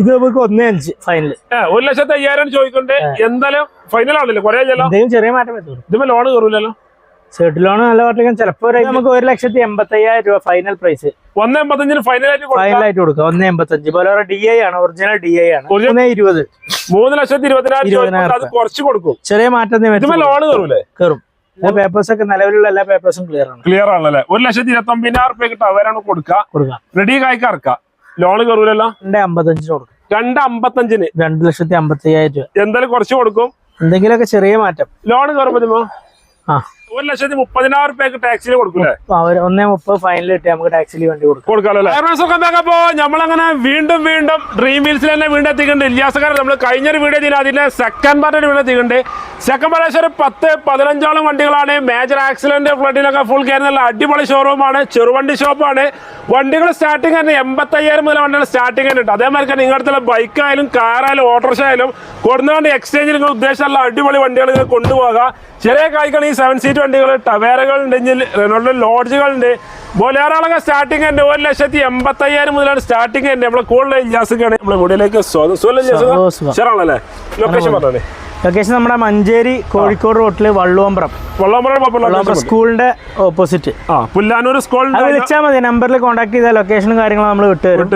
ഇത് നമുക്ക് ഒന്നേ അഞ്ച് ഫൈനൽ ഒരു ലക്ഷത്തി അയ്യായിരം ചോദിക്കണ്ടേ എന്തായാലും ഫൈനൽ ആണല്ലോ കുറേ എന്തെങ്കിലും ചെറിയ മാറ്റം പറ്റുള്ളൂ ഇതിപ്പോ ലോൺ കയറൂലല്ലോ. ഷർട്ട് ലോൺ നല്ല പറഞ്ഞാൽ ചിലപ്പോ ഒരു നമുക്ക് ഒരു ലക്ഷത്തി എൺപത്തി അയ്യായിരം രൂപ ഫൈനൽ പ്രൈസ് ഒന്ന് എൺപത്തഞ്ചിന് ഫൈനൽ ആയിട്ട് കൊടുക്കാം. ഫൈനൽ ആയിട്ട് കൊടുക്കുക ഒന്നേ എൺപത്തഞ്ച്. പോലെ ഡി ഐ ആണ്. ഒറിജിനൽ ഡി ഐ ആണ്. ഒന്നേ ഇരുപത്. മൂന്ന് ലക്ഷത്തി ഇരുപതിനായിരം കുറച്ച് കൊടുക്കും. ചെറിയ മാറ്റം ലോൺ കയറൂലേ? കയറും. പേപ്പേഴ്സ് ഒക്കെ നിലവിലുള്ള എല്ലാ പേപ്പേഴ്സും ക്ലിയർ ആണ്. ക്ലിയർ ആണല്ലേ? ഒരു ലക്ഷത്തി ഇരുപത്തി ഒമ്പതിനായിരം റുപ്യ കിട്ടും. അവരാണ് കൊടുക്കുക. കൊടുക്കാം. റെഡി കായ്ക്ക് ലോൺ കയറൂലല്ലോ രണ്ട് അമ്പത്തഞ്ചിന് കൊടുക്കും. രണ്ട് അമ്പത്തഞ്ചിന്? രണ്ട് ലക്ഷത്തി അമ്പത്തി അയ്യായിരം രൂപ. എന്തായാലും കുറച്ച് കൊടുക്കും? എന്തെങ്കിലുമൊക്കെ ചെറിയ മാറ്റം. ലോൺ കയറുമ്പോ ആ. ഒരു ലക്ഷത്തി മുപ്പതിനായിരം രൂപയ്ക്ക് ടാക്സിന് കൊടുക്കൂലേ? ഒന്നേ മുപ്പത് ഫൈനൽ കിട്ടി നമുക്ക് ടാക്സിൽ വണ്ടി കൊടുക്കാം. കൊടുക്കാമല്ലോ നമ്മളങ്ങനെ വീണ്ടും വീണ്ടും ഡ്രീം വീൽസിൽ തന്നെ വീണ്ടും എത്തിക്കുന്നുണ്ട് ഇല്ലാസക്കാരൻ നമ്മൾ കഴിഞ്ഞൊരു വീഡിയോ ചെയ്തില്ല അതിന്റെ സെക്കൻഡ് പാർട്ടിന് വീണ്ടും എത്തിക്കുന്നുണ്ട് സെക്കൻഡ് പാർട്ട് ഒരു പത്ത് പതിനഞ്ചോളം വണ്ടികളാണ്. മേജർ ആക്സിഡന്റ് ഫ്ലഡിലൊക്കെ ഫുൾ കയറുന്ന അടിപൊളി ഷോറൂമാണ് ചെറുവണ്ടി ഷോപ്പാണ് വണ്ടികൾ സ്റ്റാർട്ടിങ് തന്നെ എൺപത്തയ്യായിരം മുതൽ വണ്ടികൾ സ്റ്റാർട്ടിങ് ഉണ്ട്. അതേമാതിരി തന്നെ നിങ്ങളുടെ ബൈക്കായാലും കാറായാലും ഓട്ടോറിക്ഷ ആയാലും കൊടുന്നുകൊണ്ട് എക്സ്ചേഞ്ചിൽ നിങ്ങൾ ഉദ്ദേശമുള്ള അടിപൊളി വണ്ടികൾ നിങ്ങൾ കൊണ്ടുപോകാം. ചെറിയ കായ്കൾ ഈ സെവൻ സീറ്റ് വണ്ടികൾ ടവേരകൾ ഉണ്ട് റെനോൾഡ് ലോഡ്ജുകളുണ്ട്. ബൊലേറോളൊക്കെ സ്റ്റാർട്ടിങ് തന്നെ ഒരു ലക്ഷത്തി എൺപത്തയ്യായിരം മുതലാണ് സ്റ്റാർട്ടിങ് ഉണ്ട് നമ്മളെ കൂടുതൽ ഇല്ലാസൊക്കെയാണ് നമ്മുടെ കൂടുതലേക്ക് സ്വാഗതം. സുഖം. ഷെറാണല്ലേ ലൊക്കേഷൻ പറഞ്ഞേ ലൊക്കേഷൻ നമ്മുടെ മഞ്ചേരി കോഴിക്കോട് റോട്ടിൽ വള്ളുവമ്പ്രം വള്ളുവമ്പ്രം സ്കൂളിന്റെ ഓപ്പോസിറ്റ് പുല്ലാനൂർ സ്കൂൾ വിളിച്ചാൽ മതി. നമ്പറിൽ കോൺടാക്ട് ചെയ്താൽ ലൊക്കേഷനും കാര്യങ്ങളും നമ്മൾ വിട്ടുതരും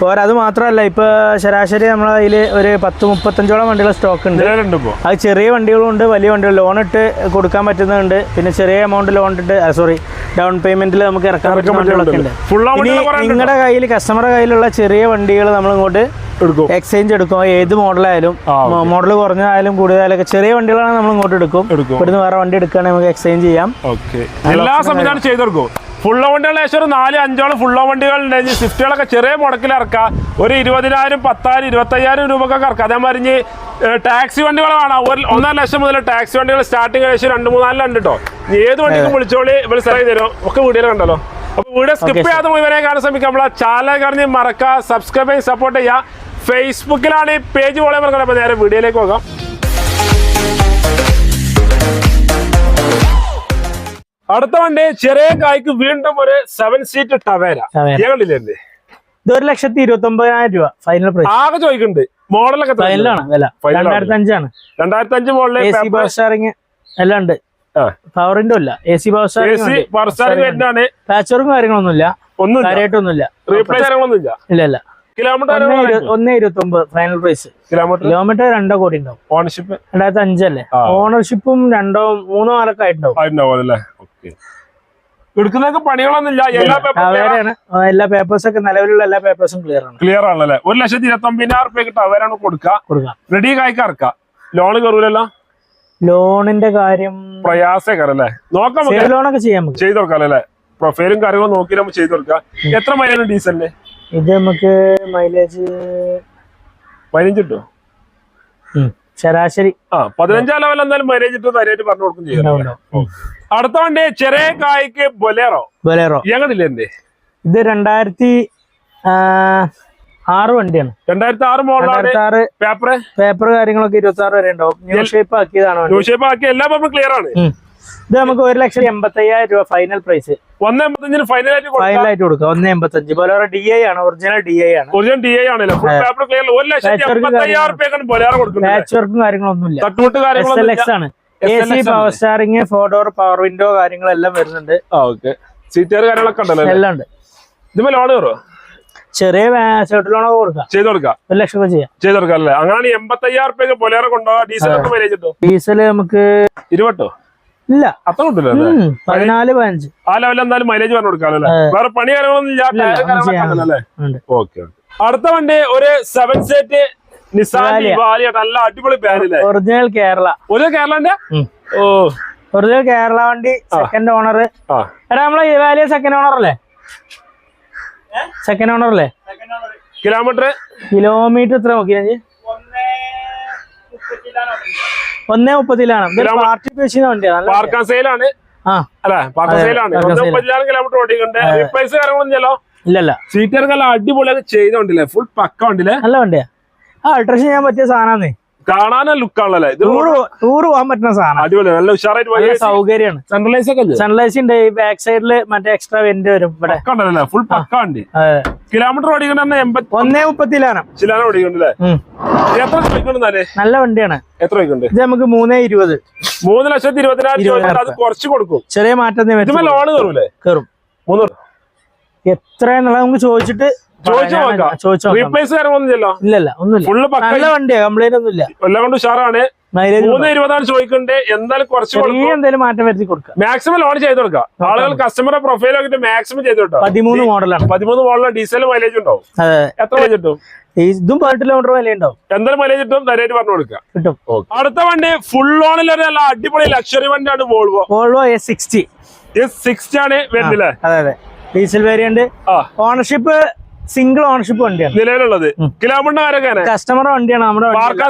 പോരാ അത് മാത്രമല്ല ഇപ്പൊ ശരാശരി നമ്മളെ അതിൽ ഒരു പത്ത് മുപ്പത്തഞ്ചോളം വണ്ടികൾ സ്റ്റോക്ക് ഉണ്ട്. അത് ചെറിയ വണ്ടികളും ഉണ്ട് വലിയ വണ്ടികൾ ലോൺ ഇട്ട് കൊടുക്കാൻ പറ്റുന്നുണ്ട്. പിന്നെ ചെറിയ എമൗണ്ട് ലോൺ ഇട്ട് സോറി ഡൗൺ പേയ്മെന്റിൽ നമുക്ക് ഇറക്കാൻ പറ്റുന്ന വണ്ടികളൊക്കെ ഇനി ഉണ്ട്? നിങ്ങളുടെ കയ്യിൽ കസ്റ്റമറുടെ കയ്യിലുള്ള ചെറിയ വണ്ടികൾ നമ്മൾ ഇങ്ങോട്ട് എടുക്കും. എക്സ്ചേഞ്ച് എടുക്കും. ഏത് മോഡലായാലും മോഡൽ കുറഞ്ഞതായാലും കൂടുതലായാലും ചെറിയ വണ്ടികളാണ് നമ്മൾ ഇങ്ങോട്ട് എടുക്കും. ഇവിടുന്ന് വേറെ വണ്ടി എടുക്കുകയാണെങ്കിൽ നമുക്ക് എക്സ്ചേഞ്ച് ചെയ്യാം. ഓക്കെ എല്ലാ സംവിധാനം ചെയ്തെടുക്കും കൊടുക്കും. ഫുൾ വണ്ടികൾ ഏകദേശം ഒരു നാല് അഞ്ചോളം ഫുൾ വണ്ടികൾ ഉണ്ടെങ്കിൽ സ്വിഫ്റ്റുകളൊക്കെ ചെറിയ മുടക്കിൽ ഇറക്കാം. ഒരു ഇരുപതിനായിരം പത്തായിരം ഇരുപത്തയ്യായിരം രൂപക്കൊക്കെ ഇറക്കാം. അതേമാതിരി ഇനി ടാക്സി വണ്ടികൾ കാണാം ഒരു ഒന്നര ലക്ഷം മുതൽ ടാക്സി വണ്ടികൾ സ്റ്റാർട്ടിങ് ഏകദേശം രണ്ട് മൂന്നാലിലും ഉണ്ട് കേട്ടോ ഏത് വണ്ടിക്കും വിളിച്ചോളി ഇവിടെ സെലക്ട് തരും. ഒക്കെ വീഡിയോ കണ്ടല്ലോ. അപ്പൊ വീഡിയോ സ്കിപ്പ് ചെയ്യാതെ മുഴുവനെ കാണാൻ ശ്രമിക്കാം. നമ്മളെ ചാനൽ കറിഞ്ഞ് മറക്കുക സബ്സ്ക്രൈബ് ചെയ്യും സപ്പോർട്ട് ചെയ്യുക. ഫേസ്ബുക്കിലാണ് ഈ പേജ് പോലെ മറക്കണം അപ്പൊ നേരെ വീഡിയോയിലേക്ക് പോകാം. അടുത്ത വണ്ടി ചെറിയ കായ്ക്ക് വീണ്ടും ഒരു സെവൻ സീറ്റ് ടവേര ഇത്? ഒരു ലക്ഷത്തി ഇരുപത്തി ഒമ്പതിനായിരം രൂപ. ഫൈനൽ പ്രൈസ് ആകെ ചോദിക്കുന്നുണ്ട്. മോഡലൊക്കെ ഫൈനലാണ് വില. ആണ്. രണ്ടായിരത്തി അഞ്ചാണ് രണ്ടായിരത്തി അഞ്ച് മോഡലിൽ എ സി പവർ സ്റ്റാറിങ് എല്ലാം ഉണ്ട്. പവറിന്റെ അല്ല എ സി പവർ സ്റ്റാറിംഗ് പാച്ചറും സ്റ്റാറിംഗ് പാച്ച് വർക്കും കാര്യങ്ങളൊന്നുമില്ല. ഒന്നും കാര്യമായിട്ടൊന്നുമില്ല. റീപ്ലേസ് കാര്യങ്ങളൊന്നും ഇല്ല ഇല്ല ഇല്ല. കിലോമീറ്റർ ഒന്നേ ഇരു- ഒന്നേ ഇരുപത്തി ഒമ്പത് ഫൈനൽ പ്രൈസ് കിലോമീറ്റർ? കിലോമീറ്റർ രണ്ടോ കോടി ഉണ്ടാവും. ഓണർഷിപ്പ് രണ്ടായിരത്തി അഞ്ചല്ലേ ഓണർഷിപ്പും രണ്ടോ മൂന്നോ ആറൊക്കെ ആയിട്ടുണ്ടാവും. എടുക്കുന്നതൊക്കെ എല്ലാ പേപ്പറും എല്ലാ പേപ്പേഴ്സ് ഒക്കെ നിലവിലുള്ള എല്ലാ പേപ്പേഴ്സും ക്ലിയർ ആണ്. ക്ലിയർ ആണല്ലേ? ഒരു ലക്ഷത്തി ഇരുപത്തി ഒമ്പതിനായിരം റുപ്യ കിട്ടും. അവരാണ് കൊടുക്കുക. റെഡി കായ്ക്ക് ഇറക്കാം ലോൺ കയറൂലല്ലോ? ലോണിന്റെ കാര്യം പ്രയാസക്കാരല്ലേ നോക്കാം ലോണൊക്കെ ചെയ്യാം ചെയ്തു ചെയ്ത് കൊടുക്കാം അല്ലേ? പ്രൊഫൈലും കാര്യങ്ങളും നോക്കി നമ്മൾ ചെയ്തു കൊടുക്കാം. എത്ര മൈലാണ് ഡീസലിന് ഇത് നമുക്ക് മൈലേജ് പതിനഞ്ച് കിട്ടും ശരാശരി. ആ പതിനഞ്ചാം ലെവൽ എന്തായാലും മൈലേജ് ഇട്ട് തരായിട്ട് പറഞ്ഞു കൊടുക്കും ചെയ്യാം. അടുത്ത വണ്ടി ചെറിയ കായ്ക്ക് ബൊലേറോ. ബൊലേറോ. ഞങ്ങളില്ലേ എന്റെ ഇത് രണ്ടായിരത്തി ആറ് വണ്ടിയാണ്. രണ്ടായിരത്തി ആറ് രണ്ടായിരത്തി ആറ് പേപ്പർ പേപ്പർ കാര്യങ്ങളൊക്കെ ഇരുപത്തി ആറ് വരെ ഉണ്ടാവും. ന്യൂ ഷേപ്പ് ആക്കിയതാണ് ന്യൂ ഷേപ്പ് ആക്കി എല്ലാ പേപ്പറും ക്ലിയർ ആണ്. ഇത് നമുക്ക് ഒരു ലക്ഷത്തി എൺപത്തി അയ്യായിരം രൂപ ഫൈനൽ പ്രൈസ് ഒന്ന് എൺപത്തഞ്ചിന് ഫൈനൽ ആയിട്ട് ഫൈനൽ ആയിട്ട് കൊടുക്കാം. ഒന്ന് എൺപത്തഞ്ച്. ബൊലേറോ ഡി ഐ ആണ് ഒറിജിനൽ ഡി ഐ ആണ്. ഒറിജിനൽ ഡി ഐ ആണല്ലോ? ഒരു ലക്ഷത്തി എൺപത്തി അയ്യായിരം റുപ്യക്കാണ് ബൊലേറോ കൊടുക്കുന്നത്. പാച്ച് വർക്കും കാര്യങ്ങളൊന്നുമില്ല തട്ടുമുട്ട് എസ് കാര്യങ്ങളൊന്നും ആണ്. A C power steering four door power window കാര്യങ്ങളെല്ലാം വരുന്നുണ്ട്. ഓക്കെ കാര്യങ്ങളൊക്കെ ഉണ്ടല്ലോ എല്ലാം ഉണ്ട്. ലോൺ ചെറിയ ലോണൊക്കെ കൊടുക്കാം. ചെയ്ത് കൊടുക്കാം. ഒരു ലക്ഷം രൂപ ചെയ്യാം. ചെയ്ത് കൊടുക്കാം അല്ലേ? അങ്ങനെ എൺപത്തി അയ്യായിരം റുപ്യക്ക് ബൊലേറോ കൊണ്ടുപോകാം. ഡീസൽ ഡീസൽ നമുക്ക് ഇരുപട്ടോ ഇല്ല. അത്ര കിട്ടില്ല പതിനാല് പതിനഞ്ച്. ആ ലെവലിൽ എന്തായാലും മൈലേജ് പറഞ്ഞു കൊടുക്കാം അല്ലേ വേറെ പണി കാര്യങ്ങളൊന്നും ഇല്ല ഓക്കെ അടുത്ത വണ്ടി ഒരു സെവൻ സെറ്റ് നിസാൻ നല്ല അടിപൊളി ബാനില്ലേ ഒറിജിനൽ കേരള ഒരു കേരളന്റെ. ഓ. ഒറിജിനൽ കേരള വണ്ടി സെക്കൻഡ് ഓണർ എടാ നമ്മളെ ഇവാലിയ സെക്കൻഡ് ഓണർ അല്ലേ? സെക്കൻഡ് ഓണർ അല്ലേ? കിലോമീറ്റർ കിലോമീറ്റർ എത്ര നോക്കിയാ ഓടിക്കുന്നുണ്ട് മുപ്പത്തിലാണ്. കാര്യങ്ങളൊന്നും സെയിലാണ്. ഇല്ലല്ല? സീറ്റർ അടിപൊളിയൊക്കെ ചെയ്തോണ്ടില്ലേ ഫുൾ പക്ക വണ്ടില്ലേ നല്ല വണ്ടിയാ. ആ അൾട്രേഷൻ ചെയ്യാൻ പറ്റിയ സാധനമാണ് കാണാനും ലുക്കാണല്ലേ ഇത് ടൂറ് ടൂറ് പോകാൻ പറ്റുന്ന സാധനം. അടിപൊളി നല്ല ഉഷാറായിട്ട് സൗകര്യമാണ്. സെൻട്രലൈസ് ഒക്കെ സൺറൈസ് ഉണ്ട്. ഈ ബാക്ക് സൈഡിൽ മറ്റേ എക്സ്ട്രാ വെന്റ് വരും ഇവിടെ. ഫുൾ പക്ക വണ്ടി. അതെ. കിലോമീറ്റർ ഓടിക്കണ എൺപത്തി ഒന്നേ മുപ്പത്തിലാണ്. ശിലാനം ഓടിക്കണ്ടല്ലേ എത്ര ചോദിക്കണ്ടെന്നാലേ നല്ല വണ്ടിയാണ്. എത്ര ചോദിക്കണ്ട് ഇത് നമുക്ക് മൂന്നേ ഇരുപത്. മൂന്ന് ലക്ഷത്തി ഇരുപതിനായിരം ചോദിച്ചാൽ അത് കുറച്ച് കൊടുക്കും. ചെറിയ മാറ്റം ലോൺ കയറൂലേ കയറും മൂന്ന് എത്രയെന്നുള്ളത് നമുക്ക് ചോദിച്ചിട്ട് ഉഷാറാണ്. മൂന്ന് ഇരുപതാണ് ചോദിക്കണ്ടേ. എന്തായാലും കുറച്ച് മാറ്റം വരുത്തി മാക്സിമം ലോൺ ചെയ്ത് കൊടുക്കാം. ആളുകൾ കസ്റ്റമറെ പ്രൊഫൈൽ ആക്കിട്ട് മാക്സിമം ചെയ്ത് പതിമൂന്ന് മോഡലാണ് പതിമൂന്ന് മോഡലാണ് ഡീസൽ മൈലേജ് ഉണ്ടാവും. എത്ര മൈലേജ് കിട്ടും? ഇതും പതിനെട്ട് കിലോമീറ്റർ വില ഉണ്ടാവും. എന്തായാലും മൈലേജ് കിട്ടും. ധൈര്യമായിട്ട് പറഞ്ഞു കൊടുക്കാം. കിട്ടും. അടുത്ത വണ്ടി ഫുൾ ഓണിൽ ഒരു നല്ല അടിപൊളി ലക്ഷറി വണ്ടിയാണ് Volvo Volvo S sixty sixty ആണ് വരുന്നില്ലേ അതെ അതെ. Diesel variant ownership single ownership വണ്ടിയാണ്. നിലവിലുള്ളത്. കിലോമീറ്റർ കസ്റ്റമർ വണ്ടിയാണ് നമ്മുടെ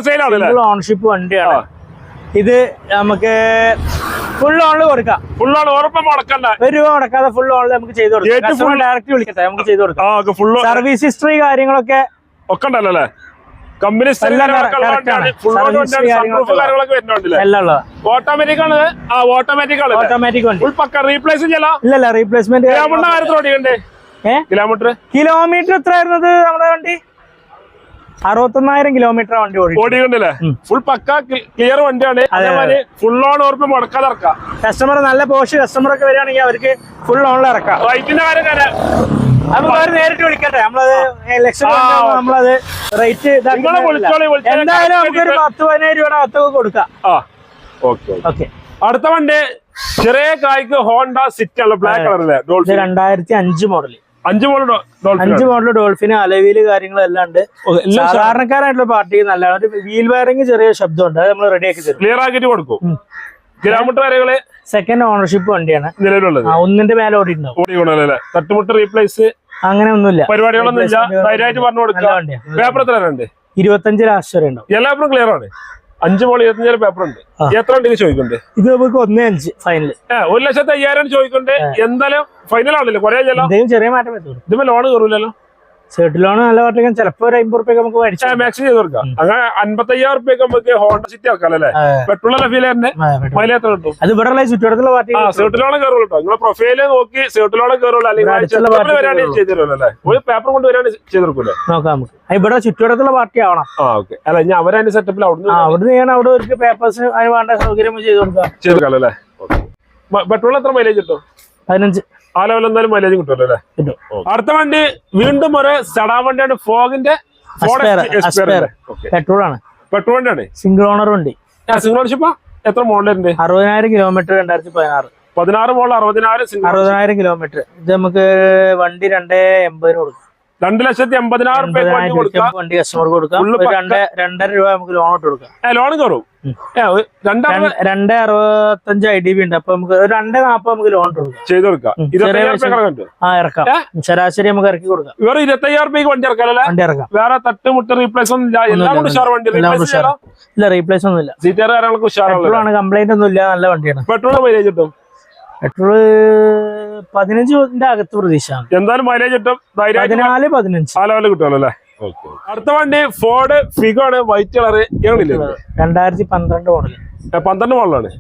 സിംഗിൾ ഓണർഷിപ്പ് വണ്ടിയാണ്. ഇത് നമുക്ക് ഫുൾ ഓണിൽ കൊടുക്കാം. ഫുൾ ഓൺ ഉറപ്പ് മുടക്കണ്ട. ഒരു രൂപ മുടക്കാതെ ഫുൾ ഓണിൽ നമുക്ക് ചെയ്ത് കൊടുക്കാം. ഡയറക്റ്റ് വിളിക്കട്ടെ നമുക്ക് ചെയ്ത് കൊടുക്കാം. സർവീസ് ഹിസ്റ്ററി കാര്യങ്ങളൊക്കെ ഒക്കെ ഉണ്ടല്ലോ അല്ലേ കമ്പനി ഓട്ടോമാറ്റിക് ആണ്. ഓട്ടോമാറ്റിക് ആണ്. ഓട്ടോമാറ്റിക് റീപ്ലേസ് ഇല്ലല്ല റീപ്ലേസ്മെന്റ് ഏ കിലോമീറ്റർ? കിലോമീറ്റർ എത്ര ആയിരുന്നത് നമ്മുടെ വണ്ടി? അറുപത്തൊന്നായിരം കിലോമീറ്റർ വണ്ടി ഓടി ഓടിക്കണ്ടല്ലേ ഫുൾ പക്ക ക്ലിയർ വണ്ടിയാണ്. അതേമാതിരി ഫുൾ ഓൺ ഉറപ്പ് മുടക്കാതെ ഇറക്കാം. കസ്റ്റമർ നല്ല പോഷ് കസ്റ്റമർ ഒക്കെ വരികയാണെങ്കിൽ അവർക്ക് ഫുൾ ഓണിൽ ഇറക്കാം. റൈറ്റിന്റെ കാര്യം അവർ നേരിട്ട് വിളിക്കട്ടെ? നമ്മളത് ലക്ഷം. നമ്മളത് റേറ്റ്. എന്തായാലും നമുക്കൊരു പത്ത് പതിനായിരം രൂപയുടെ അകത്തൊക്കെ കൊടുക്കാം. ഓക്കെ അടുത്ത വണ്ടി ചെറിയ കായ്ക്ക് ഹോണ്ട സിറ്റി ഉള്ള ബ്ലാക്ക് കളറിലെ രണ്ടായിരത്തി അഞ്ച് മോഡൽ അഞ്ച് മോഡൽ ഡോൾഫിൻ അഞ്ച് മോഡൽ ഡോൾഫിന് അലവീൽ കാര്യങ്ങളെല്ലാം ഉണ്ട്. സാധാരണക്കാരായിട്ടുള്ള പാർട്ടിക്ക് നല്ലതാണ്. ഒരു വീൽ വയറിംഗ് ചെറിയ ശബ്ദമുണ്ട്. അത് നമ്മൾ റെഡിയാക്കി ആക്കി തരും. ക്ലിയർ ആക്കിട്ട് കൊടുക്കും. കിലോമീറ്റർ വരെകൾ സെക്കൻഡ് ഓണർഷിപ്പ് വണ്ടിയാണ്. നിലവിലുള്ളത്. ഒന്നിന്റെ മേലെ ഓടി തട്ടുമുട്ട് റീപ്ലേസ് അങ്ങനെ ഒന്നുമില്ല. പരിപാടികളൊന്നും ഇല്ല ധൈര്യമായിട്ട് പറഞ്ഞു കൊടുക്കുക. പേപ്പർ എത്ര ഇരുപത്തഞ്ച് ലാസ്റ്റ് വരെ ഉണ്ടാവും. എല്ലാവരും ക്ലിയർ ആണ്. അഞ്ച് മോൾ ഇരുപത്തഞ്ച് പേപ്പർ ഉണ്ട്. എത്ര ഉണ്ട് ചോദിക്കുന്നുണ്ട്? ഇത് നമുക്ക് ഒന്നേ അഞ്ച് ഫൈനൽ ഒരു ലക്ഷത്തി അയ്യായിരം ചോദിക്കുന്നുണ്ട്. എന്തായാലും ഫൈനൽ ആണല്ലോ. കുറേ ചെറിയ മാറ്റം ഇതിപ്പോ ലോൺ കയറൂലല്ലോ സേർട്ട് ലോൺ നല്ല പാർട്ടിക്കാൻ ചിലപ്പോ ഒരു അമ്പത് റുപ്യ നമുക്ക് മേടിച്ചു മാക്സിമം ചെയ്ത് കൊടുക്കാം. അങ്ങനെ അൻപത്തി അയ്യായിരം നമുക്ക് ഹോണ്ട സിറ്റി ഇറക്കാം അല്ലേ? പെട്രോൾ തന്നെ. മൈലേജ് എത്ര കിട്ടും? അത് ഇവിടെ ചുറ്റുവട്ടത്തുള്ള പാർട്ടി ആ സേർട്ടിലോളം കയറുള്ളൂ കേട്ടോ. നിങ്ങളെ പ്രൊഫൈൽ നോക്കി സേർട്ടിലോളം കയറുള്ളൂ അല്ലെങ്കിൽ പാർട്ടി വരാണെങ്കിൽ തരുമല്ലോ അല്ലേ? ഒരു പേപ്പർ കൊണ്ട് വരാണെങ്കിൽ ചെയ്ത് കൊടുക്കൂലേ? നോക്കാം നമുക്ക്. ഇവിടെ ചുറ്റുവട്ടത്തുള്ള പാർട്ടി ആവണം. ആ ഓക്കെ അല്ല ഞാൻ അവരതിന്റെ സെറ്റപ്പിൽ അവിടുന്ന് ആ അവിടെ ചെയ്യണം അവിടെ ഒരു പേപ്പേഴ്സ് അതിന് വേണ്ട സൗകര്യം ചെയ്ത് കൊടുക്കാം. ചെയ്ത് കൊടുക്കാം അല്ലേ? പെട്രോൾ എത്ര മൈലേജ് കിട്ടും? പതിനഞ്ച്. ആ ലെവൽ എന്തായാലും മൈലേജ് കിട്ടുമല്ലോ അല്ലേ? അടുത്ത വണ്ടി വീണ്ടും ഒരു സെഡാ വണ്ടിയാണ് ഫോഗിന്റെ പെട്രോൾ ആണ്. പെട്രോൾ വണ്ടിയാണ്? സിംഗിൾ ഓണർ വണ്ടി. സിംഗിൾ ഓണർഷിപ്പ് എത്ര മോഡലുണ്ട് അറുപതിനായിരം കിലോമീറ്റർ രണ്ടായിരത്തി പതിനാറ്. പതിനാറ് മോഡൽ അറുപതിനായിരം സിംഗിൾ അറുപതിനായിരം കിലോമീറ്റർ ഇത് നമുക്ക് വണ്ടി രണ്ടേ എൺപതിന് കൊടുക്കാം. രണ്ട് ലക്ഷത്തി എൺപതിനായിരം രൂപ വണ്ടി കൊടുക്കാം. വണ്ടി കസ്റ്റമർ കൊടുക്കാം. രണ്ടര രൂപ നമുക്ക് ലോൺ ഇട്ട് കൊടുക്കാം. ലോൺ കയറും രണ്ട് അറുപത്തഞ്ച് ഐ ഡി ബി ഉണ്ട്. അപ്പൊ നമുക്ക് രണ്ട് നാപ്പത് നമുക്ക് ലോൺ ചെയ്ത് കൊടുക്കാം. ഇറക്കാം. ശരാശരി നമുക്ക് ഇറക്കി കൊടുക്കാം. വേറെ ഇരുപത്തയ്യായിരം രൂപയ്ക്ക് വണ്ടി ഇറക്കാം വണ്ടി ഇറക്കാം. വേറെ തട്ടുമുട്ട് റീപ്ലേസ് ഒന്നും ഇല്ല. എല്ലാം ഉഷാർ വണ്ടി. ഇല്ല റീപ്ലേസ് ഒന്നും ഇല്ല സീറ്റർ കാര്യങ്ങളൊക്കെ പെട്രോൾ കംപ്ലൈന്റ് ഒന്നും ഇല്ല നല്ല വണ്ടിയാണ്. പെട്രോൾ മൈലേജ് കിട്ടും പെട്രോൾ പതിനഞ്ചിന്റെ അകത്ത് പ്രതീക്ഷ എന്തായാലും മൈലേജ് കിട്ടും. പതിനാല് പതിനഞ്ച്. ആ ലെവലിൽ കിട്ടുമല്ലോ അല്ലേ അടുത്ത വണ്ടി ഫോർഡ് ഫിഗോ ആണ്. വൈറ്റ് കളർ രണ്ടായിരത്തി പന്ത്രണ്ട് മോഡൽ പന്ത്രണ്ട് മോഡലാണ്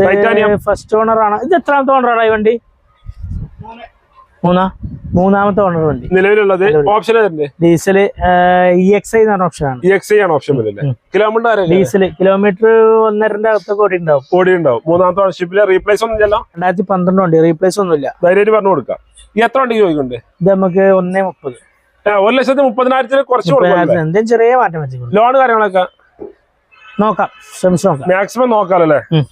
ടൈറ്റാനിയം ഫസ്റ്റ് ഓണർ ആണ്. ഇത് എത്രാമത്തെ ഓണറാണ് ഈ വണ്ടി? മൂന്നാ മൂന്നാമത്തെ ഓണർ വണ്ടി. നിലവിലുള്ളത് option diesel E X I എന്ന് പറഞ്ഞ ഓപ്ഷൻ ആണ്. ഇ എക്സ് ആണ് ഓപ്ഷൻ വരുന്നത് കിലോമീറ്റർ ഡീസൽ കിലോമീറ്റർ ഒന്നരന്റെ അകത്തൊക്കെ ഓടി ഉണ്ടാവും ഓടി ഉണ്ടാവും മൂന്നാമത്തെ ഓണർഷിപ്പിൽ റീപ്ലേസ് ഒന്നും ഇല്ല രണ്ടായിരത്തി പന്ത്രണ്ട് വണ്ടി റീപ്ലേസ് ഒന്നുമില്ല. ധൈര്യമായിട്ട് പറഞ്ഞു കൊടുക്കാം. എത്ര വണ്ടി ചോദിക്കുന്നുണ്ട്? ഇത് നമുക്ക് ഒന്നേ മുപ്പത്. ഒരു ലക്ഷത്തി മുപ്പതിനായിരത്തിന് കുറച്ച് എന്തെങ്കിലും ചെറിയ മാറ്റം വെച്ചിട്ടുണ്ട്. ലോൺ കാര്യങ്ങളൊക്കെ? നോക്കാം. ശ്രമിച്ചു നോക്കാം. മാക്സിമം നോക്കാമല്ലേ ഉം.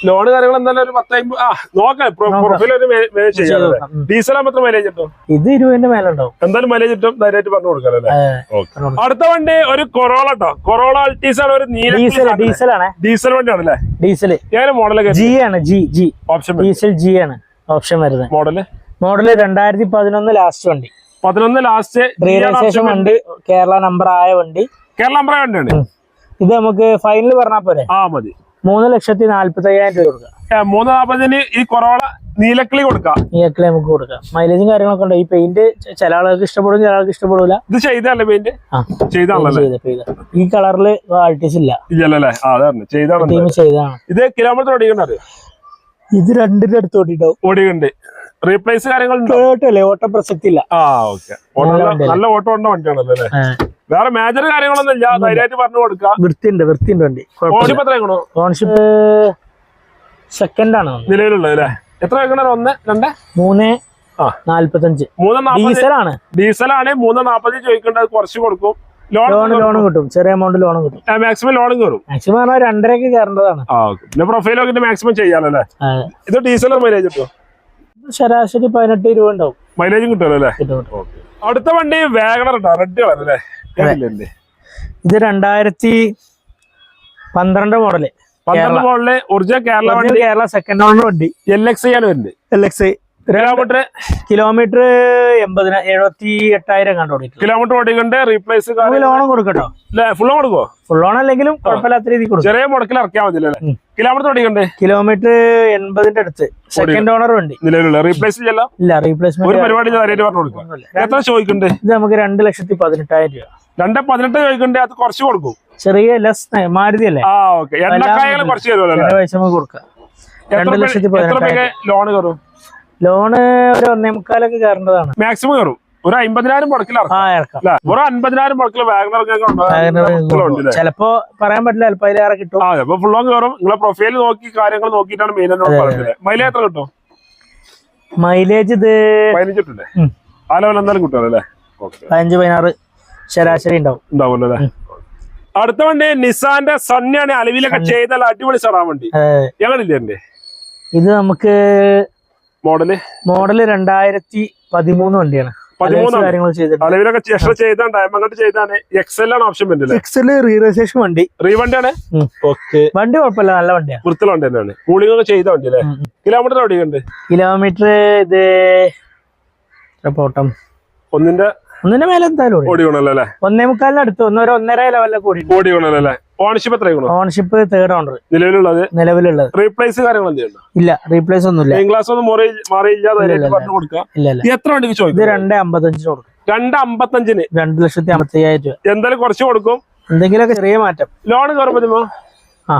ലോൺ കാര്യങ്ങൾ എന്തായാലും ഒരു പത്തായി ആ നോക്കാം. പ്രൊഫൈൽ ഒരു മാനേജ് ചെയ്യാം ഡീസൽ ആകുമ്പോൾ മൈലേജ് കിട്ടും ഇത് ഇരുപതിന്റെ മേലെ ഉണ്ടാവും എന്തായാലും മൈലേജ് കിട്ടും ധൈര്യമായിട്ട് പറഞ്ഞു കൊടുക്കാമല്ലേ ഏ, അടുത്ത വണ്ടി ഒരു കൊറോള കേട്ടോ കൊറോള അൾട്ടീസ് ആണ് ഒരു നീല ഡീസൽ ഡീസൽ ആണ്. ഡീസൽ വണ്ടിയാണല്ലേ ഡീസൽ ഏത് മോഡലൊക്കെ ജി ആണ് G G option diesel G ആണ്. ഓപ്ഷൻ വരുന്നത്. മോഡൽ മോഡൽ രണ്ടായിരത്തി പതിനൊന്ന് ലാസ്റ്റ് വണ്ടി പതിനൊന്ന് ലാസ്റ്റ് രജിസ്ട്രേഷൻ വണ്ടി കേരള നമ്പർ ആയ വണ്ടി. കേരള നമ്പർ വണ്ടിയാണ്. ഉം. ഇത് നമുക്ക് ഫൈനൽ പറഞ്ഞാൽ പോരെ? ആ മതി. മൂന്ന് ലക്ഷത്തി നാല്പത്തി അയ്യായിരം രൂപ കൊടുക്കാം. ഏ, മൂന്ന് നാപ്പതിന് ഈ കൊറോള നീലക്കിളി കൊടുക്കാം. നീലക്കിളി നമുക്ക് കൊടുക്കാം. മൈലേജും കാര്യങ്ങളൊക്കെ ഉണ്ട്. ഈ പെയിന്റ് ചില ആളുകൾക്ക് ഇഷ്ടപ്പെടും ചില ആൾക്ക് ഇഷ്ടപ്പെടില്ല ഇത് ചെയ്തല്ലേ പെയിന്റ് ഈ കളറിൽ ക്വാളിറ്റീസ് ഇല്ല. ഇല്ലല്ലേ ഇത് കിലോമീറ്റർ ഇത് രണ്ടിന്റെ അടുത്ത് ഓടിണ്ടാവും ഓടിയുണ്ട് റീപ്ലേസ് കാര്യങ്ങളുണ്ട്? ഓട്ടല്ലേ ഓട്ട പ്രസക്തി ഇല്ല ആ ഓക്കെ. നല്ല ഓട്ടോ ഉണ്ടോ വണ്ടിയാണല്ലോ അല്ലേ? വേറെ മേജർ കാര്യങ്ങളൊന്നും ഇല്ല. ധൈര്യമായിട്ട് പറഞ്ഞു കൊടുക്കാം. വൃത്തിയുണ്ട് വൃത്തിയുണ്ട് വണ്ടി. ഓൺഷിപ്പ് എത്ര വെക്കണോ? ഓൺഷിപ്പ് സെക്കൻഡ് ആണ്. നിലവിലുള്ളത് അല്ലേ? എത്ര വെക്കണ? ഒന്ന് രണ്ട്? മൂന്ന്. നാല്പത്തഞ്ച്. മൂന്ന് ഡീസലാണ്. ഡീസലാണ്. മൂന്ന് നാപ്പത് ചോദിക്കേണ്ടത് കുറച്ച് കൊടുക്കും. ലോൺ ലോണും കിട്ടും. ചെറിയ എമൗണ്ട് ലോണും കിട്ടും. മാക്സിമം ലോണും കയറും മാക്സിമം പറഞ്ഞാൽ രണ്ടരക്ക് കയറേണ്ടതാണ്. ആ ഓക്കെ. ഒക്കെ മാക്സിമം ചെയ്യാനല്ലേ ഇത് ഡീസൽ മൈലേജ് കിട്ടും ശരാശരി പതിനെട്ട് രൂപ ഉണ്ടാവും. മൈലേജും കിട്ടുമല്ലോ അല്ലേ. അടുത്ത വണ്ടി വേഗണർ ഉണ്ടോ? റെഡ് കളർ അല്ലേ? ഇത് രണ്ടായിരത്തി പന്ത്രണ്ട് മോഡൽ പന്ത്രണ്ട് മോഡൽ ഒറിജിനൽ കേരള വണ്ടി. കേരള സെക്കൻഡ് ഓണർ വണ്ടി. എൽ എക്സ് ആണ് വരുന്നത്. എൽ എക്സ് കിലോമീറ്റർ കിലോമീറ്റർ എൺപതിന എഴുപത്തി എട്ടായിരം കണ്ടു കിലോമീറ്റർ ഓടിക്കണ്ട് റീപ്ലേസ് ലോണും കൊടുക്കട്ടോ? ഫുൾ കൊടുക്കോ ഫുൾ ലോൺ അല്ലെങ്കിലും കുഴപ്പമില്ലാത്ത രീതിയിൽ കൊടുക്കും. ചെറിയ മുടക്കിൽ ഇറക്കിയാൽ മതി കിലോമീറ്റർ ഓടിക്കണ്ടേ? കിലോമീറ്റർ എൺപതിന്റെ അടുത്ത്. സെക്കൻഡ് ഓണർ വണ്ടി നിലവിലുള്ള റീപ്ലേസ് ഇല്ല ഒരു റീപ്ലേസ്മെന്റ് പരിപാടി പറഞ്ഞു കൊടുക്കാം എത്ര ചോദിക്കണ്ടേ? ഇത് നമുക്ക് രണ്ട് ലക്ഷത്തി പതിനെട്ടായിരം രൂപ. രണ്ട് പതിനെട്ട് ചോദിക്കണ്ടേ? അത് കുറച്ച് കൊടുക്കും. ചെറിയ ലെസ് മാരുതി അല്ലേ ആ ഓക്കെ. എണ്ണക്കായകൾ കുറച്ച് കൊടുക്കാം. രണ്ട് ലക്ഷത്തി പതിനെട്ട് പതിനെട്ടായിരം. ലോൺ കയറും? ലോണ് ഒരു ഒന്നേ മുക്കാലൊക്കെ കയറേണ്ടതാണ്. മാക്സിമം കയറും. ഒരു അമ്പതിനായിരം മുടക്കിൽ ഒരു അൻപതിനായിരം മുടക്കിൽ വാഗണർ ചിലപ്പോ പറയാൻ പറ്റില്ല ചിലപ്പോ അതിലേറെ കിട്ടും. അപ്പൊ ഫുൾ ഓൺ കയറും. നിങ്ങളെ പ്രൊഫൈൽ നോക്കി കാര്യങ്ങൾ നോക്കിയിട്ടാണ് മെയിൻ ആയിട്ട് പറയുന്നത് മൈലേജ് എത്ര കിട്ടും? മൈലേജ് ഇത് പതിനഞ്ച് കിട്ടില്ലേ ആ ലെവൽ എന്തായാലും അല്ലേ? പതിനഞ്ച് പതിനാറ് ശരാശരി ഉണ്ടാവും. ഉണ്ടാവുമല്ലോ അല്ലേ? അടുത്ത വണ്ടി നിസാന്റെ സണ്ണിയാണ് അലവിലൊക്കെ ചെയ്താൽ അടിപൊളി സാറാ വണ്ടി. ഞങ്ങളില്ലേ ഇത് നമുക്ക് മോഡൽ? മോഡൽ രണ്ടായിരത്തി പതിമൂന്ന് വണ്ടിയാണ്. അലവിലൊക്കെ എക്സ്ട്രാ ചെയ്താണ് ഡയമണ്ട് ചെയ്താണ്. എക്സൽ ആണ് ഓപ്ഷൻ വരുന്നത് എക്സൽ വണ്ടി. ഓക്കെ വണ്ടി കുഴപ്പമില്ല നല്ല വണ്ടിയാണ്. വൃത്തിയുള്ള വണ്ടി തന്നെയാണ്. കൂളിംഗ് ഒക്കെ ചെയ്ത വണ്ടി അല്ലേ? കിലോമീറ്റർ. കിലോമീറ്റർ കിലോമീറ്റർ ഇത് പോട്ടം? ഒന്നിന്റെ ഒന്നിന്റെ മേലെ എന്തായാലും ഓടി. അല്ലേ? ഒന്നേ മുക്കാലിനടുത്ത് ഒന്നര ഒന്നര ലെവലിലൊക്കെ ഓടി ഓടിക്കണല്ലോ അല്ലേ? ഓണർഷിപ്പ് എത്ര ഓണർഷിപ്പ് തേർഡ് ഓണർ നിലവിലുള്ളത്? നിലവിലുള്ളത്. റീപ്ലേസ് കാര്യങ്ങൾ ഇല്ല റീപ്ലേസ് ഒന്നുമില്ല. ഒന്നും മാറി മാറിയില്ല എത്ര വണ്ടിക്ക് ചോദിക്കും. രണ്ട് അമ്പത്തഞ്ചിന് കൊടുക്കും. രണ്ട് അമ്പത്തഞ്ചിന്. രണ്ട് ലക്ഷത്തി അമ്പത്തി അയ്യായിരം രൂപ. എന്തായാലും കുറച്ച് കൊടുക്കും. എന്തെങ്കിലുമൊക്കെ ചെറിയ മാറ്റം. ലോൺ കയറും പറ്റുമോ ആ.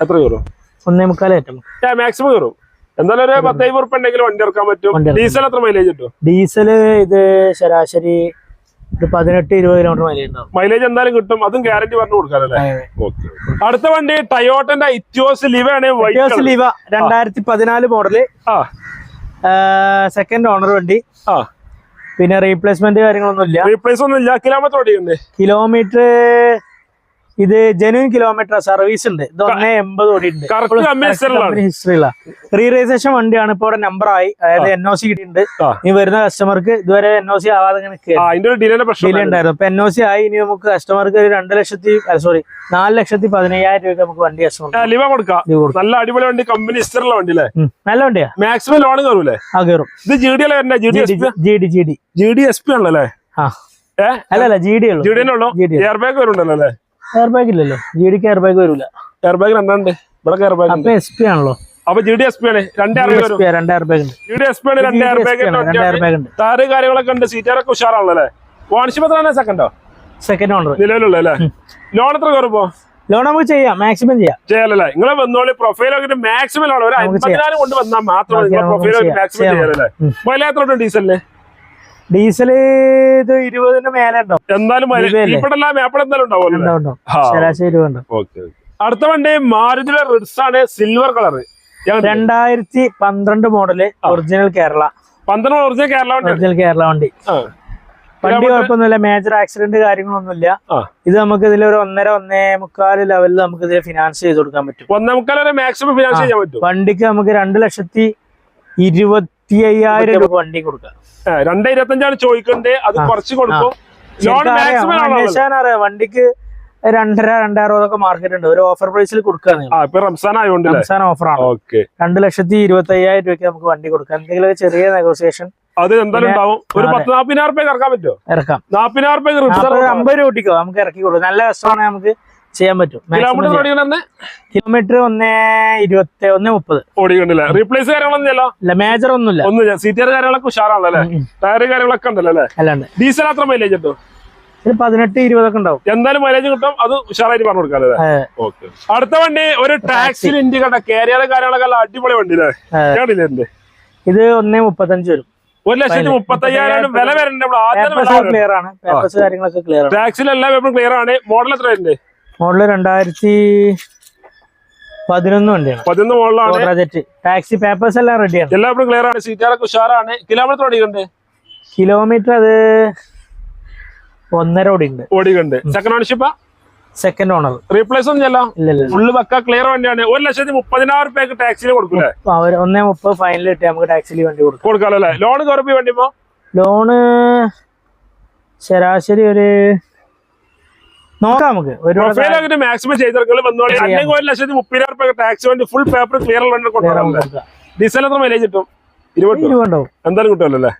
എത്ര കയറും? ഒന്നേ മുക്കാലേറ്റം മാക്സിമം കയറും. എന്തായാലും ഒരു പത്തായിരം ഉറുപ്പ ഉണ്ടെങ്കിലും വണ്ടി ഇറക്കാൻ പറ്റും. ഡീസൽ എത്ര മൈലേജ് കിട്ടും? ഡീസൽ ഇത് ശരാശരി ഒരു പതിനെട്ട് ഇരുപത് കിലോമീറ്റർ മൈലേജ് ഉണ്ടാവും. മൈലേജ് എന്തായാലും കിട്ടും. അതും ഗ്യാരണ്ടി പറഞ്ഞു കൊടുക്കാനല്ലേ ഓക്കെ അടുത്ത വണ്ടി ടയോട്ടന്റെ ഇറ്റിയോസ് ലിവ ആണ് ലിവ രണ്ടായിരത്തി പതിനാല് മോഡൽ സെക്കൻഡ് ഓണർ വണ്ടി. ആ. പിന്നെ റീപ്ലേസ്മെന്റ് കാര്യങ്ങളൊന്നും ഇല്ല റീപ്ലേസ് ഒന്നും ഇല്ല കിലോമീറ്റർ ഓടിയുണ്ട് കിലോമീറ്റർ ഇത് ജെനുവിൻ കിലോമീറ്റർ സർവീസ് ഉണ്ട്. ഇത് ഒന്നേ എൺപത് കോടി ഉണ്ട് ഉള്ളതാണ്. ഹിസ്റ്ററിയുള്ള വണ്ടിയാണ് ഇപ്പൊ ഇവിടെ നമ്പർ ആയി. അതായത് എൻ ഒ സി കിട്ടിയിട്ടുണ്ട്. ഇനി വരുന്ന കസ്റ്റമർക്ക് ഇതുവരെ എൻ ഒ സി ആവാതെ ഡിലേ ഉണ്ടായിരുന്നു. അപ്പൊ എൻ ഒ സി ആയി. ഇനി നമുക്ക് കസ്റ്റമർക്ക് ഒരു രണ്ട് ലക്ഷത്തി സോറി നാല് ലക്ഷത്തി പതിനയ്യായിരം രൂപ നമുക്ക് വണ്ടി കസ്റ്റമർ കൊടുക്കാം. നല്ല അടിപൊളി വണ്ടി കമ്പനി ഇസ്റ്ററുള്ള വണ്ടി അല്ലേ? നല്ല വണ്ടിയാ. മാക്സിമം ലോൺ കയറൂലേ? ആ കയറും. ഇത് ജി ഡി അല്ലേ G D G D G D S P ആണല്ലേ അല്ല? അല്ല ജി ഡി ഉള്ളു. ജി ഡി ഉള്ളൂ. എയർ ബാഗ് വരുന്നുണ്ടല്ലോ അല്ലേ? എയർ ബാഗ് ഇല്ലല്ലോ. ജി ഡിക്ക് എയർ ബാഗ് വരൂല. എയർ ബാഗ് രണ്ടുണ്ട് ഇവിടെ എയർ ബാഗ് അപ്പൊ എസ് പി ആണല്ലോ. അപ്പൊ ജി ഡി എസ് പി ആണ്. രണ്ട് എയർ ബാഗ് ഉണ്ട്. ജി ഡി എസ് പി ആണ് രണ്ട് എയർ ബാഗ് രണ്ട് എയർ ബാഗ് ഉണ്ട്. താറ് കാര്യങ്ങളൊക്കെ ഉണ്ട്. സീറ്റാറൊക്കെ ഉഷാറാണല്ലോ അല്ലേ? ഓൺഷിപ്പ് സെക്കൻഡോ സെക്കൻഡ് ഓണർ നിലവിലുള്ള അല്ലേ? ലോൺ എത്ര കയറുമ്പോ ലോൺ നമുക്ക് ചെയ്യാം. മാക്സിമം ചെയ്യാം. ചെയ്യാലല്ലേ? നിങ്ങളെ വന്നോളി പ്രൊഫൈൽ ആക്കിട്ട് മാക്സിമം ലോൺ ഒരു അമ്പതിനായിരം കൊണ്ട് വന്നാൽ മാത്രമേ പ്രൊഫൈൽ. മാക്സിമം ചെയ്യാറല്ലേ ചെയ്യാലല്ലേ? ഉം. എത്ര ഉണ്ട് ഡീസലിന്? ഡീസൽ ഇത് ഇരുപതിന്റെ മേലെ എന്തായാലും. ആ. ശരാശരി ഉണ്ടാവും അടുത്ത വണ്ടി മാരുതിയുടെ റിഡ്സ് ആണ് സിൽവർ കളർ. രണ്ടായിരത്തി പന്ത്രണ്ട് മോഡൽ ഒറിജിനൽ കേരള. പന്ത്രണ്ട് ഒറിജിനൽ കേരള വണ്ടി. ഒറിജിനൽ കേരള വണ്ടി. വണ്ടി കുഴപ്പമൊന്നുമില്ല. മേജർ ആക്സിഡന്റ് കാര്യങ്ങളൊന്നുമില്ല. ഇത് നമുക്ക് ഇതിൽ ഒരു ഒന്നര ഒന്നേ മുക്കാൽ ലെവലിൽ നമുക്ക് ഇതിൽ ഫിനാൻസ് ചെയ്ത് കൊടുക്കാൻ പറ്റും. ഒന്നേ മുക്കാൽ വരെ മാക്സിമം ഫിനാൻസ് ചെയ്യാൻ പറ്റും. വണ്ടിക്ക് നമുക്ക് രണ്ട് ലക്ഷത്തി ഇരുപത്തി അയ്യായിരം രൂപ. വണ്ടി കൊടുക്കാം. രണ്ടേ ഇരുപത്തഞ്ചാണ് ചോദിക്കണ്ടേ അത് കുറച്ച് കൊടുക്കും. അറിയാം, വണ്ടിക്ക് രണ്ടര രണ്ടറുപതൊക്കെ മാർക്കറ്റ് ഉണ്ട്. ഒരു ഓഫർ പ്രൈസിൽ കൊടുക്കാന്ന് റംസാൻ ആയതുകൊണ്ട് റംസാൻ ഓഫറാണ് ഓക്കെ. രണ്ട് ലക്ഷത്തി ഇരുപത്തി അയ്യായിരം രൂപയ്ക്ക് നമുക്ക് വണ്ടി കൊടുക്കാം. എന്തെങ്കിലും ഒരു ചെറിയ നെഗോസിയേഷൻ അത് എന്തായാലും ഉണ്ടാവും. ഒരു അതെ. പത്ത് നാപ്പതിനായിരം റുപ്യ ഇറക്കാൻ പറ്റുമോ? ഇറക്കാം. നാപ്പതിനായിരം അമ്പത് രൂപ കിട്ടിക്കോ നമുക്ക് ഇറക്കി കൊടുക്കാം. നല്ല കസ്റ്റമാണ് നമുക്ക് ചെയ്യാൻ പറ്റും. കിലോമീറ്റർ ഒന്ന് ഇരുപത്തി ഒന്ന് മുപ്പത്. ഓടിക്കണ്ടില്ല? റീപ്ലേസ് കാര്യങ്ങളൊന്നും ഇല്ല മേജർ ഒന്നുമില്ല. ഒന്നും സീറ്റർ കാര്യങ്ങളൊക്കെ ഉഷാറാണല്ലേ ടയർ കാര്യങ്ങളൊക്കെ ഉണ്ടല്ലോ അല്ലേ? അല്ലാണ്ട്. ഡീസൽ അത്ര മൈലേജ് കിട്ടും? പതിനെട്ട് ഇരുപതൊക്കെ ഉണ്ടാവും. എന്തായാലും മൈലേജ് കിട്ടും. അത് ഉഷാറായിട്ട് പറഞ്ഞു കൊടുക്കാം. ഓക്കെ അടുത്ത വണ്ടി ഒരു ടാക്സി ഇന്ത്യ കണ്ട കേരളം കാര്യങ്ങളൊക്കെ അടിപൊളി വണ്ടി എന്റെ ഇത് ഒന്നേ മുപ്പത്തഞ്ച് വരും. ഒരു ലക്ഷത്തി മുപ്പത്തയ്യായിരം വില വരണ്ടേ ടാക്സിലെല്ലാം ക്ലിയർ ആണ്. മോഡൽ എത്ര ഉണ്ട് മോഡൽ രണ്ടായിരത്തി പതിനൊന്ന് വണ്ടിയാണ്. പതിനൊന്ന് മോഡലാണ്. ടാക്സി പേപ്പേഴ്സ് എല്ലാം റെഡിയാണ് എല്ലാവരും ക്ലിയർ ആണ്. സീറ്റാറൊക്കെ ഉഷാറാണ്. കിലോമീറ്റർ ഓടിക്കണ്ട് കിലോമീറ്റർ അത് ഒന്നര ഓടിയുണ്ട് ഓടിക്കണ്ട് second ownership second owner replace ഒന്നും ചെല്ലാം ഫുള്ള് പക്ക ക്ലിയർ വണ്ടിയാണ്. ഒരു ലക്ഷത്തി മുപ്പതിനായിരം റുപ്യക്ക് ടാക്സിയിൽ കൊടുക്കൂലേ? ഒന്നേ മുപ്പത് ഫൈനൽ കിട്ടി നമുക്ക് ടാക്സിയിൽ വണ്ടി കൊടുക്കാം. കൊടുക്കാലോ അല്ലേ? ലോൺ കയറി വണ്ടി ഇപ്പോ? ലോണ് ശരാശരി ഒരു നോക്കാം നമുക്ക്. ഒരു മാക്സിമം ചെയ്തെടുക്കൽ വന്നോളി അല്ലെങ്കിൽ ഒരു ലക്ഷത്തി മുപ്പതിനായിരം റുപ്യ ടാക്സി വണ്ടി ഫുൾ പേപ്പർ ക്ലിയർ കൊണ്ടുവരാം കൊണ്ടുവരാനല്ലേ ഡീസൽ എത്ര മൈലേജ് കിട്ടും? ഇരുപത് ഇരുപതുണ്ടാവും. എന്തായാലും കിട്ടുമല്ലോ അല്ലേ?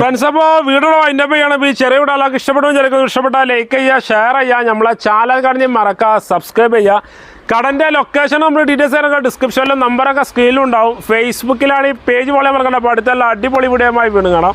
ഫ്രണ്ട്സ് വീഡിയോ ചെയ്യണം. ഈ ചെറിയ വീഡിയോ ആൾക്ക് ചിലർക്ക് ഇഷ്ടപ്പെട്ടാൽ ലൈക്ക് ചെയ്യുക ഷെയർ ചെയ്യുക. നമ്മളെ ചാനൽ കാണി മറക്കുക സബ്സ്ക്രൈബ് ചെയ്യുക. കടന്റെ ലൊക്കേഷൻ നമ്മൾ ഡീറ്റെയിൽസ് ആയിരുന്നു ഡിസ്ക്രിപ്ഷനിലും നമ്പറൊക്കെ സ്ക്രീനിലും ഉണ്ടാവും. ഫേസ്ബുക്കിലാണ് ഈ പേജ് പോലെ മറക്കണ്ട. അപ്പോൾ അടുത്തുള്ള അടിപൊളി വീഡിയോ വീണ്ടും കാണാം.